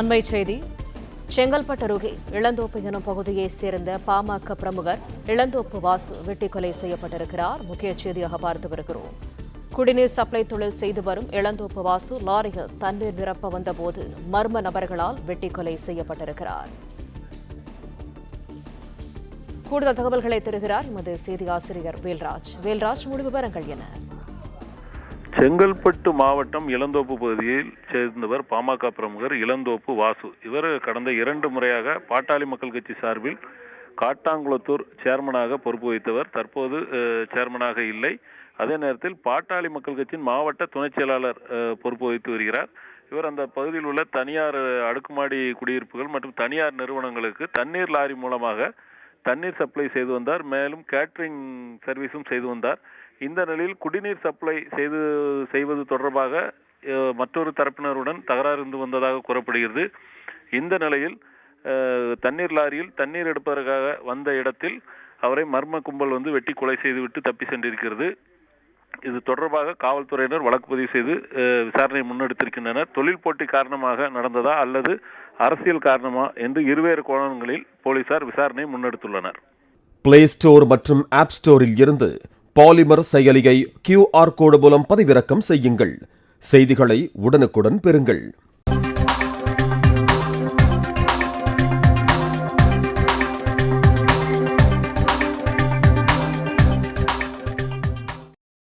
அண்மை செய்தி. செங்கல்பட்டு அருகே இளந்தோப்பு எனும் பகுதியைச் சேர்ந்த பாமக பிரமுகர் இளந்தோப்பு வாசு வெட்டி கொலை செய்யப்பட்டிருக்கிறார். முக்கிய செய்தியாக பார்த்து வருகிறோம் குடிநீர் சப்ளை தொழில் செய்து வரும் இளந்தோப்பு வாசு லாரியில் தண்ணீர் நிரப்ப வந்தபோது மர்ம நபர்களால் வெட்டி கொலை செய்யப்பட்டிருக்கிறார். கூடுதல் தகவல்களை தருகிறார் எமது செய்தி ஆசிரியர் வேல்ராஜ். வேல்ராஜ் முழு விவரங்கள் என செங்கல்பட்டு மாவட்டம் இளந்தோப்பு பகுதியில் சேர்ந்தவர் பாமக பிரமுகர் இளந்தோப்பு வாசு. இவர் கடந்த இரண்டு முறையாக பாட்டாளி மக்கள் கட்சி சார்பில் காட்டாங்குளத்தூர் சேர்மனாக பொறுப்பு வகித்தவர். தற்போது சேர்மனாக இல்லை. அதே நேரத்தில் பாட்டாளி மக்கள் கட்சியின் மாவட்ட துணைச் செயலாளர் பொறுப்பு வகித்து வருகிறார். இவர் அந்த பகுதியில் உள்ள தனியார் அடுக்குமாடி குடியிருப்புகள் மற்றும் தனியார் நிறுவனங்களுக்கு தண்ணீர் லாரி மூலமாக தண்ணீர் சப்ளை செய்து வந்தார். மேலும் கேட்டரிங் சர்வீஸும் செய்து வந்தார். இந்த நிலையில் குடிநீர் சப்ளை செய்து செய்வது தொடர்பாக மற்றொரு தரப்பினருடன் தகராறு இருந்து வந்ததாக கூறப்படுகிறது. இந்த நிலையில் தண்ணீர் லாரியில் தண்ணீர் எடுப்பதற்காக வந்த இடத்தில் அவரை மர்ம கும்பல் வந்து வெட்டி கொலை செய்துவிட்டு தப்பி சென்றிருக்கிறது. இது தொடர்பாக காவல்துறையினர் வழக்கு பதிவு செய்து விசாரணை முன்னெடுத்திருக்கின்றனர். தொழில் போட்டி காரணமாக நடந்ததா அல்லது அரசியல் காரணமா என்று இருவேறு கோணங்களில் போலீசார் விசாரணை முன்னெடுத்துள்ளனர். பிளே ஸ்டோர் மற்றும் ஆப் ஸ்டோரில் இருந்து பாலிமர் செயலியை கியூஆர் கோடு மூலம் பதிவிறக்கம் செய்யுங்கள். செய்திகளை உடனுக்குடன் பெறுங்கள்.